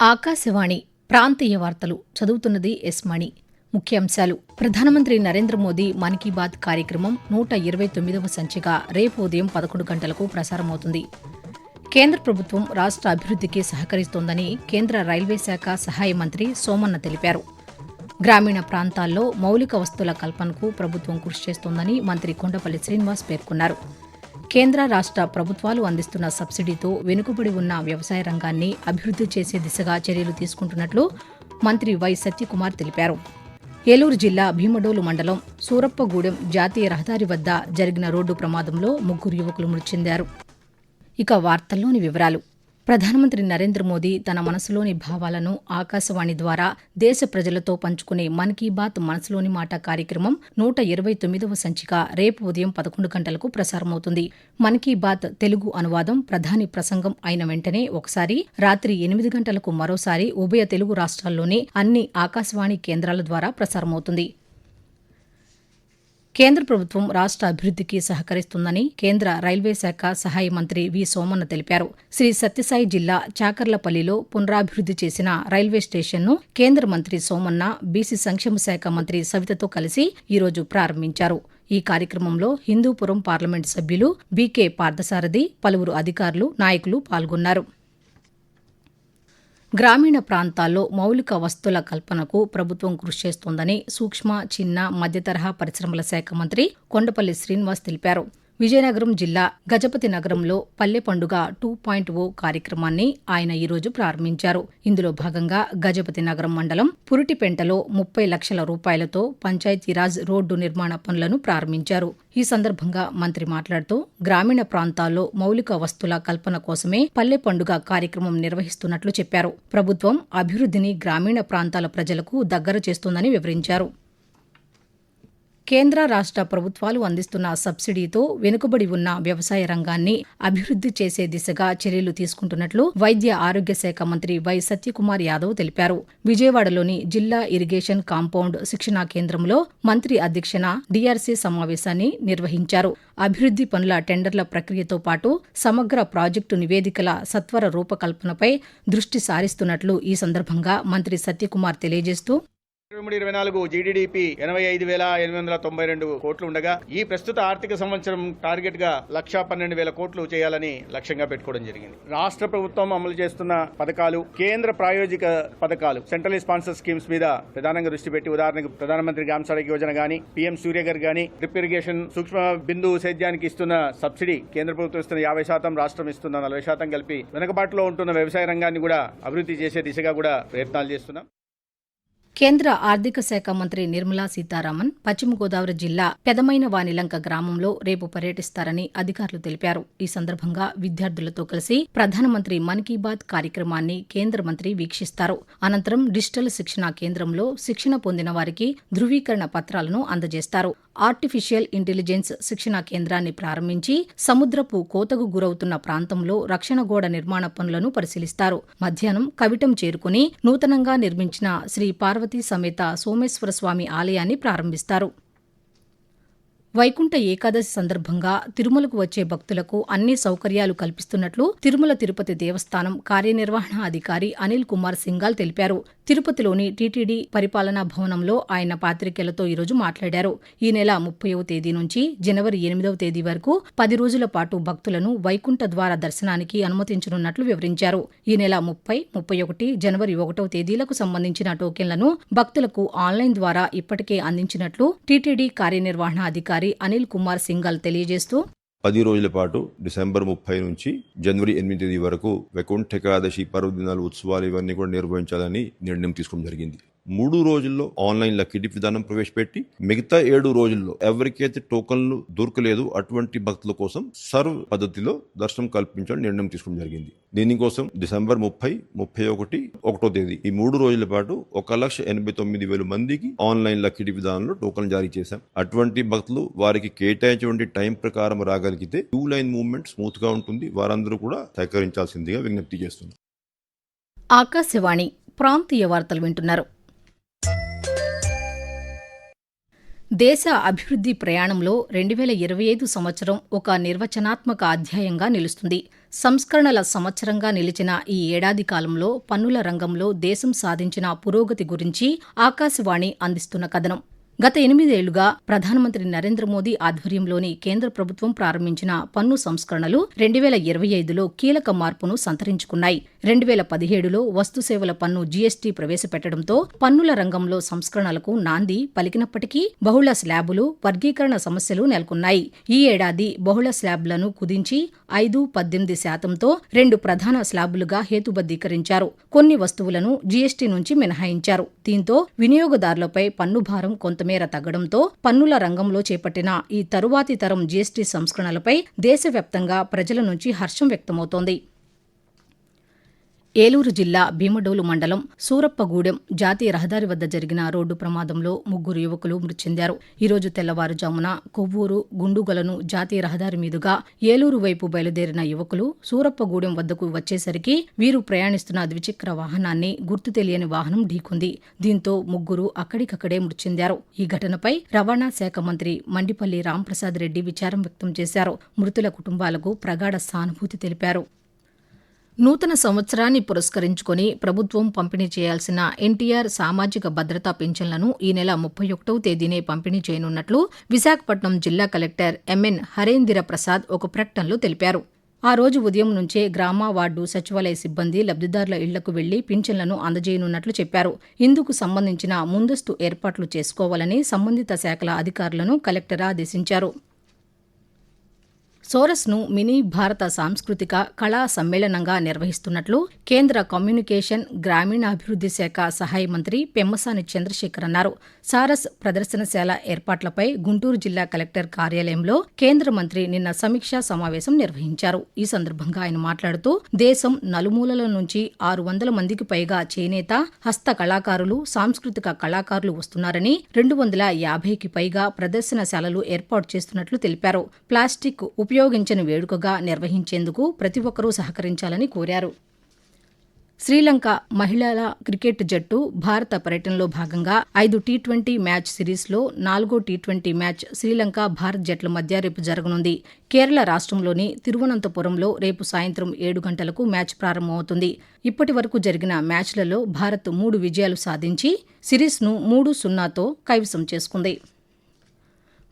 ఆకాశవాణి ప్రాంతీయ వార్తలు చదువుతున్నది ఎస్ మణి. ముఖ్యాంశాలు. ప్రధానమంత్రి నరేంద్ర మోదీ మన్ కీ బాత్ కార్యక్రమం నూట ఇరవై తొమ్మిదవ సంచిక రేపు ఉదయం పదకొండు గంటలకు ప్రసారమవుతుంది. కేంద్ర ప్రభుత్వం రాష్ట్ర అభివృద్ధికి సహకరిస్తోందని కేంద్ర రైల్వే శాఖ సహాయ మంత్రి సోమన్న తెలిపారు. గ్రామీణ ప్రాంతాల్లో మౌలిక వస్తువుల కల్పనకు ప్రభుత్వం కృషి చేస్తోందని మంత్రి కొండపల్లి శ్రీనివాస్ పేర్కొన్నారు. కేంద్ర రాష్ట్ర ప్రభుత్వాలు అందిస్తున్న సబ్సిడీతో వెనుకబడి ఉన్న వ్యవసాయ రంగాన్ని అభివృద్ధి చేసే దిశగా చర్యలు తీసుకుంటున్నట్లు మంత్రి వై సత్యకుమార్ తెలిపారు. ఏలూరు జిల్లా భీమడోలు మండలం సూరప్పగూడెం జాతీయ రహదారి వద్ద జరిగిన రోడ్డు ప్రమాదంలో ముగ్గురు యువకులు మృతి చెందారు. ఇక వార్తల్లోని వివరాలు. ప్రధానమంత్రి నరేంద్ర మోదీ తన మనసులోని భావాలను ఆకాశవాణి ద్వారా దేశ ప్రజలతో పంచుకునే మన్ కీ బాత్ మనసులోని మాట కార్యక్రమం నూట ఇరవై తొమ్మిదవ సంచిక రేపు ఉదయం పదకొండు గంటలకు ప్రసారమవుతుంది. మన్ కీ బాత్ తెలుగు అనువాదం ప్రధాని ప్రసంగం అయిన వెంటనే ఒకసారి రాత్రి ఎనిమిది గంటలకు మరోసారి ఉభయ తెలుగు రాష్ట్రాల్లోని అన్ని ఆకాశవాణి కేంద్రాల ద్వారా ప్రసారమవుతుంది. కేంద్ర ప్రభుత్వం రాష్ట్ర అభివృద్ధికి సహకరిస్తుందని కేంద్ర రైల్వే శాఖ సహాయ మంత్రి వి సోమన్న తెలిపారు. శ్రీ సత్యసాయి జిల్లా చాకర్లపల్లిలో పునరాభివృద్ధి చేసిన రైల్వే స్టేషన్ను కేంద్ర మంత్రి సోమన్న బీసీ సంక్షేమ శాఖ మంత్రి సవితతో కలిసి ఈరోజు ప్రారంభించారు. ఈ కార్యక్రమంలో హిందూపురం పార్లమెంటు సభ్యులు బీకే పార్థసారథి పలువురు అధికారులు నాయకులు పాల్గొన్నారు. గ్రామీణ ప్రాంతాల్లో మౌలిక వస్తుల కల్పనకు ప్రభుత్వం కృషి చేస్తోందని సూక్ష్మ చిన్న మధ్యతరహా పరిశ్రమల శాఖ మంత్రి కొండపల్లి శ్రీనివాస్ తెలిపారు. విజయనగరం జిల్లా గజపతి నగరంలో పల్లె పండుగ టూ పాయింట్ ఓ కార్యక్రమాన్ని ఆయన ఈరోజు ప్రారంభించారు. ఇందులో భాగంగా గజపతి నగరం మండలం పురిటిపెంటలో ముప్పై లక్షల రూపాయలతో పంచాయతీరాజ్ రోడ్డు నిర్మాణ పనులను ప్రారంభించారు. ఈ సందర్భంగా మంత్రి మాట్లాడుతూ గ్రామీణ ప్రాంతాల్లో మౌలిక వస్తుల కల్పన కోసమే పల్లె పండుగ కార్యక్రమం నిర్వహిస్తున్నట్లు చెప్పారు. ప్రభుత్వం అభివృద్ధిని గ్రామీణ ప్రాంతాల ప్రజలకు దగ్గర చేస్తుందని వివరించారు. కేంద్ర రాష్ట్ర ప్రభుత్వాలు అందిస్తున్న సబ్సిడీతో వెనుకబడి ఉన్న వ్యవసాయ రంగాన్ని అభివృద్ధి చేసే దిశగా చర్యలు తీసుకుంటున్నట్లు వైద్య ఆరోగ్య శాఖ మంత్రి వై సత్యకుమార్ యాదవ్ తెలిపారు. విజయవాడలోని జిల్లా ఇరిగేషన్ కాంపౌండ్ శిక్షణా కేంద్రంలో మంత్రి అధ్యక్షన డిఆర్సీ సమావేశాన్ని నిర్వహించారు. అభివృద్ధి పనుల టెండర్ల ప్రక్రియతో పాటు సమగ్ర ప్రాజెక్టు నివేదికల సత్వర రూపకల్పనపై దృష్టి సారిస్తున్నట్లు ఈ సందర్భంగా మంత్రి సత్యకుమార్ తెలియజేస్తూ ఇరవై ఇరవై నాలుగు జీడీడీపీ ఎనభై ఐదు వేల ఎనిమిది వందల తొంభై రెండు కోట్లు ఉండగా ఈ ప్రస్తుత ఆర్థిక సంవత్సరం టార్గెట్గా లక్షా పన్నెండు వేల కోట్లు చేయాలని లక్ష్యంగా పెట్టుకోవడం జరిగింది. రాష్ట్ర ప్రభుత్వం అమలు చేస్తున్న పథకాలు కేంద్ర ప్రాయోజిక పథకాలు సెంట్రల్ స్పాన్సర్ స్కీమ్స్ మీద ప్రధానంగా దృష్టి పెట్టి ఉదాహరణకు ప్రధానమంత్రి గ్రామ సడక్ యోజన గాని పీఎం సూర్య గారు గాని డ్రిప్ ఇరిగేషన్ సూక్ష్మ బిందు సేద్యానికి ఇస్తున్న సబ్సిడీ కేంద్ర ప్రభుత్వం ఇస్తున్న యాభై శాతం రాష్ట్రం ఇస్తున్న నలభై శాతం కలిపి వెనుకబాటులో ఉంటున్న వ్యవసాయ రంగాన్ని కూడా అభివృద్ధి చేసే దిశగా కూడా ప్రయత్నాలు చేస్తున్నాం. కేంద్ర ఆర్థిక శాఖ మంత్రి నిర్మలా సీతారామన్ పశ్చిమ గోదావరి జిల్లా పెదమైన వానిలంక గ్రామంలో రేపు పర్యటిస్తారని అధికారులు తెలిపారు. ఈ సందర్భంగా విద్యార్థులతో కలిసి ప్రధానమంత్రి మన్ కీ బాత్ కార్యక్రమాన్ని కేంద్ర మంత్రి వీక్షిస్తారు. అనంతరం డిజిటల్ శిక్షణ కేంద్రంలో శిక్షణ పొందిన వారికి ధృవీకరణ పత్రాలను అందజేస్తారు. ఆర్టిఫిషియల్ ఇంటెలిజెన్స్ శిక్షణా కేంద్రాన్ని ప్రారంభించి సముద్రపు కోతకు గురవుతున్న ప్రాంతంలో రక్షణ గోడ నిర్మాణ పనులను పరిశీలిస్తారు. మధ్యాహ్నం కవిటం చేరుకుని నూతనంగా నిర్మించిన శ్రీ పార్వతీ సమేత సోమేశ్వర స్వామి ఆలయాన్ని ప్రారంభిస్తారు. వైకుంఠ ఏకాదశి సందర్భంగా తిరుమలకు వచ్చే భక్తులకు అన్ని సౌకర్యాలు కల్పిస్తున్నట్లు తిరుమల తిరుపతి దేవస్థానం కార్యనిర్వహణ అధికారి అనిల్ కుమార్ సింగాల్ తెలిపారు. తిరుపతిలోని టీటీడీ పరిపాలనా భవనంలో ఆయన పాత్రికేయులతో ఈరోజు మాట్లాడారు. ఈ నెల ముప్పైవ తేదీ నుంచి జనవరి ఎనిమిదవ తేదీ వరకు పది రోజుల పాటు భక్తులను వైకుంఠ ద్వార దర్శనానికి అనుమతించనున్నట్లు వివరించారు. ఈ నెల ముప్పై ముప్పై ఒకటి జనవరి ఒకటవ తేదీలకు సంబంధించిన టోకెన్లను భక్తులకు ఆన్లైన్ ద్వారా ఇప్పటికే అందించినట్లు టీటీడీ కార్యనిర్వహణ అధికారి అనిల్ కుమార్ సింగాల్ తెలియజేస్తూ పది రోజుల పాటు డిసెంబర్ ముప్పై నుంచి జనవరి ఎనిమిది తేదీ వరకు వైకుంఠ ఏకాదశి పర్వదినాలు ఉత్సవాలు ఇవన్నీ కూడా నిర్వహించాలని నిర్ణయం తీసుకోవడం జరిగింది. మూడు రోజుల్లో ఆన్లైన్ లక్కీ డిప్ విధానం ప్రవేశపెట్టి మిగతా ఏడు రోజుల్లో ఎవరికైతే టోకన్లు దొరకలేదు అటువంటి భక్తుల కోసం సర్వ్ పద్ధతిలో దర్శనం కల్పించాలని నిర్ణయం తీసుకోవడం జరిగింది. దీనికోసం డిసెంబర్ ముప్పై ముప్పై ఒకటి ఒకటో తేదీ ఈ మూడు రోజుల పాటు ఒక లక్ష ఎనభై తొమ్మిది వేల మందికి ఆన్లైన్ లక్కీ డిప్ విధానంలో టోకన్లు జారీ చేశాం. అటువంటి భక్తులు వారికి కేటాయించినటువంటి టైం ప్రకారం రాగలిగితే టూ లైన్ మూవ్మెంట్ స్మూత్గా ఉంటుంది. వారందరూ కూడా సహకరించాల్సిందిగా విజ్ఞప్తి చేస్తున్నాం. ఆకాశవాణి ప్రాంతీయ వార్తలు వింటున్నారు. దేశ అభివృద్ధి ప్రయాణంలో రెండు వేల ఇరవై ఐదు సంవత్సరం ఒక నిర్వచనాత్మక అధ్యాయంగా నిలుస్తుంది. సంస్కరణల సంవత్సరంగా నిలిచిన ఈ ఏడాది కాలంలో పన్నుల రంగంలో దేశం సాధించిన పురోగతి గురించి ఆకాశవాణి అందిస్తున్న కథనం. గత ఎనిమిదేళ్ళుగా ప్రధానమంత్రి నరేంద్ర మోదీ ఆధ్వర్యంలోని కేంద్ర ప్రభుత్వం ప్రారంభించిన పన్ను సంస్కరణలు రెండు వేల ఇరవై ఐదులో కీలక మార్పును సంతరించుకున్నాయి. రెండు వేల పదిహేడులో వస్తుసేవల పన్ను జీఎస్టీ ప్రవేశపెట్టడంతో పన్నుల రంగంలో సంస్కరణలకు నాంది పలికినప్పటికీ బహుళ స్లాబులు వర్గీకరణ సమస్యలు నెలకొన్నాయి. ఈ ఏడాది బహుళ స్లాబ్లను కుదించి ఐదు పద్దెనిమిది శాతంతో రెండు ప్రధాన స్లాబులుగా హేతుబద్దీకరించారు కొన్ని వస్తువులను జీఎస్టీ నుంచి మినహాయించారు. దీంతో వినియోగదారులపై పన్ను భారం మేర తగ్గడంతో పన్నుల రంగంలో చేపట్టిన ఈ తరువాతి తరం జీఎస్టీ సంస్కరణలపై దేశవ్యాప్తంగా ప్రజల నుంచి హర్షం వ్యక్తమవుతోంది. ఏలూరు జిల్లా భీమడోలు మండలం సూరప్పగూడెం జాతీయ రహదారి వద్ద జరిగిన రోడ్డు ప్రమాదంలో ముగ్గురు యువకులు మృతి చెందారు. ఈరోజు తెల్లవారుజామున కొవ్వూరు గుండుగలను జాతీయ రహదారి మీదుగా ఏలూరు వైపు బయలుదేరిన యువకులు సూరప్పగూడెం వద్దకు వచ్చేసరికి వీరు ప్రయాణిస్తున్న ద్విచక్ర వాహనాన్ని గుర్తు తెలియని వాహనం ఢీకొంది. దీంతో ముగ్గురు అక్కడికక్కడే మృతి చెందారు. ఈ ఘటనపై రవాణా శాఖ మంత్రి మండిపల్లి రాంప్రసాద్ రెడ్డి విచారం వ్యక్తం చేశారు. మృతుల కుటుంబాలకు ప్రగాఢ సానుభూతి తెలిపారు. నూతన సంవత్సరాన్ని పురస్కరించుకుని ప్రభుత్వం పంపిణీ చేయాల్సిన ఎన్టీఆర్ సామాజిక భద్రతా పింఛన్లను ఈ నెల ముప్పై ఒకటవ తేదీనే పంపిణీ చేయనున్నట్లు విశాఖపట్నం జిల్లా కలెక్టర్ ఎంఎన్ హరేందిర ప్రసాద్ ఒక ప్రకటనలో తెలిపారు. ఆ రోజు ఉదయం నుంచే గ్రామ వార్డు సచివాలయ సిబ్బంది లబ్ధిదారుల ఇళ్ళకు వెళ్ళి పింఛన్లను అందజేయనున్నట్లు చెప్పారు. ఇందుకు సంబంధించిన ముందస్తు ఏర్పాట్లు చేసుకోవాలని సంబంధిత శాఖల అధికారులను కలెక్టర్ ఆదేశించారు. సోరస్ను మినీ భారత సాంస్కృతిక కళా సమ్మేళనంగా నిర్వహిస్తున్నట్లు కేంద్ర కమ్యూనికేషన్ గ్రామీణాభివృద్ధి శాఖ సహాయ మంత్రి పెమ్మసాని చంద్రశేఖర్ అన్నారు. సారస్ ప్రదర్శనశాల ఏర్పాట్లపై గుంటూరు జిల్లా కలెక్టర్ కార్యాలయంలో కేంద్ర మంత్రి నిన్న సమీక్షా సమావేశం నిర్వహించారు. ఈ సందర్భంగా ఆయన మాట్లాడుతూ దేశం నలుమూలల నుంచి ఆరు వందల మందికి పైగా చేనేత హస్త కళాకారులు సాంస్కృతిక కళాకారులు వస్తున్నారని రెండు వందల యాభైకి పైగా ప్రదర్శనశాలలు ఏర్పాటు చేస్తున్నట్లు తెలిపారు. ప్లాస్టిక్ ఉపయోగించని వేడుకగా నిర్వహించేందుకు ప్రతి ఒక్కరూ సహకరించాలని కోరారు. శ్రీలంక మహిళల క్రికెట్ జట్టు భారత పర్యటనలో భాగంగా ఐదు టీ ట్వంటీ మ్యాచ్ సిరీస్లో నాలుగో T twenty match Sri Lanka Bharat జట్ల మధ్య రేపు జరగనుంది. కేరళ రాష్ట్రంలోని తిరువనంతపురంలో రేపు సాయంత్రం ఏడు గంటలకు మ్యాచ్ ప్రారంభమవుతుంది. ఇప్పటి వరకు జరిగిన మ్యాచ్లలో భారత్ మూడు విజయాలు సాధించి సిరీస్ను మూడు సున్నాతో కైవసం చేసుకుంది.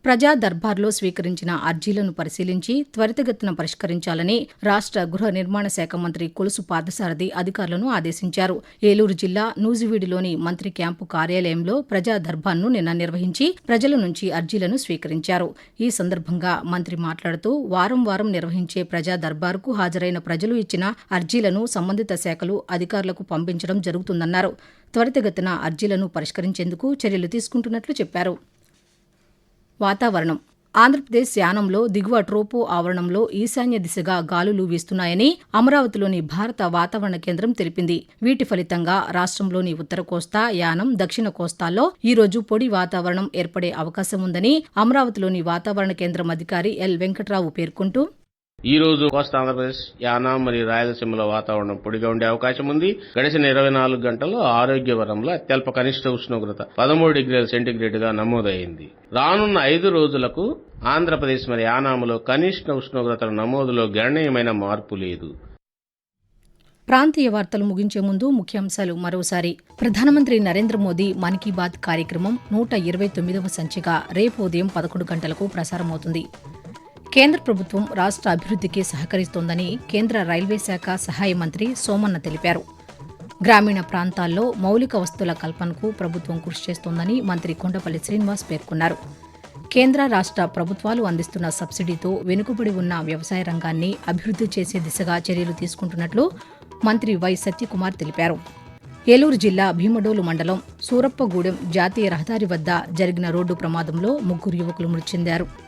ప్రజా దర్బార్లో స్వీకరించిన అర్జీలను పరిశీలించి త్వరితగతిన పరిష్కరించాలని రాష్ట్ర గృహ నిర్మాణ శాఖ మంత్రి కొలుసు పార్థసారథి అధికారులను ఆదేశించారు. ఏలూరు జిల్లా నూజివీడులోని మంత్రి క్యాంపు కార్యాలయంలో ప్రజా దర్బార్ను నిన్న నిర్వహించి ప్రజల నుంచి అర్జీలను స్వీకరించారు. ఈ సందర్భంగా మంత్రి మాట్లాడుతూ వారం వారం నిర్వహించే ప్రజా దర్బార్కు హాజరైన ప్రజలు ఇచ్చిన అర్జీలను సంబంధిత శాఖలు అధికారులకు పంపించడం జరుగుతుందన్నారు. త్వరితగతిన అర్జీలను పరిష్కరించేందుకు చర్యలు తీసుకుంటున్నట్లు చెప్పారు. వాతావరణం. ఆంధ్రప్రదేశ్ యానంలో దిగువ ట్రోపో ఆవరణంలో ఈశాన్య దిశగా గాలులు వీస్తున్నాయని అమరావతిలోని భారత వాతావరణ కేంద్రం తెలిపింది. వీటి ఫలితంగా రాష్ట్రంలోని ఉత్తర కోస్తా యానం దక్షిణ కోస్తాల్లో ఈరోజు పొడి వాతావరణం ఏర్పడే అవకాశం ఉందని అమరావతిలోని వాతావరణ కేంద్రం అధికారి ఎల్ వెంకట్రావు పేర్కొంటూ ఈ రోజు కోస్తా ఆంధ్రప్రదేశ్ యానాం మరియు రాయలసీమలో వాతావరణం పొడిగా ఉండే అవకాశం ఉంది. గడిచిన ఇరవై నాలుగు గంటల్లో ఆరోగ్యవరంలో అత్యల్ప కనిష్ట ఉష్ణోగ్రత పదమూడు డిగ్రీల సెంటీగ్రేడ్గా నమోదైంది. రానున్న ఐదు రోజులకు ఆంధ్రప్రదేశ్ మరియు యానాములో కనిష్ట ఉష్ణోగ్రతల నమోదులో గణనీయమైన మార్పు లేదు. ప్రాంతీయ వార్తలు ముగించే ముందు ముఖ్యాంశాలు మరోసారి. ప్రధానమంత్రి నరేంద్ర మోదీ మన్ కీ బాత్ కార్యక్రమం నూట ఇరవై తొమ్మిదవ సంచిక రేపు ఉదయం పదకొండు గంటలకు ప్రసారమవుతుంది. కేంద్ర ప్రభుత్వం రాష్ట్ర అభివృద్ధికి సహకరిస్తోందని కేంద్ర రైల్వే శాఖ సహాయ మంత్రి సోమన్న తెలిపారు. గ్రామీణ ప్రాంతాల్లో మౌలిక వస్తువుల కల్పనకు ప్రభుత్వం కృషి చేస్తోందని మంత్రి కొండపల్లి శ్రీనివాస్ పేర్కొన్నారు. కేంద్ర రాష్ట్ర ప్రభుత్వాలు అందిస్తున్న సబ్సిడీతో వెనుకబడి ఉన్న వ్యవసాయ రంగాన్ని అభివృద్ధి చేసే దిశగా చర్యలు తీసుకుంటున్నట్లు మంత్రి వై సత్యకుమార్ తెలిపారు. ఏలూరు జిల్లా భీమడోలు మండలం సూరప్పగూడెం జాతీయ రహదారి వద్ద జరిగిన రోడ్డు ప్రమాదంలో ముగ్గురు యువకులు మృతి చెందారు.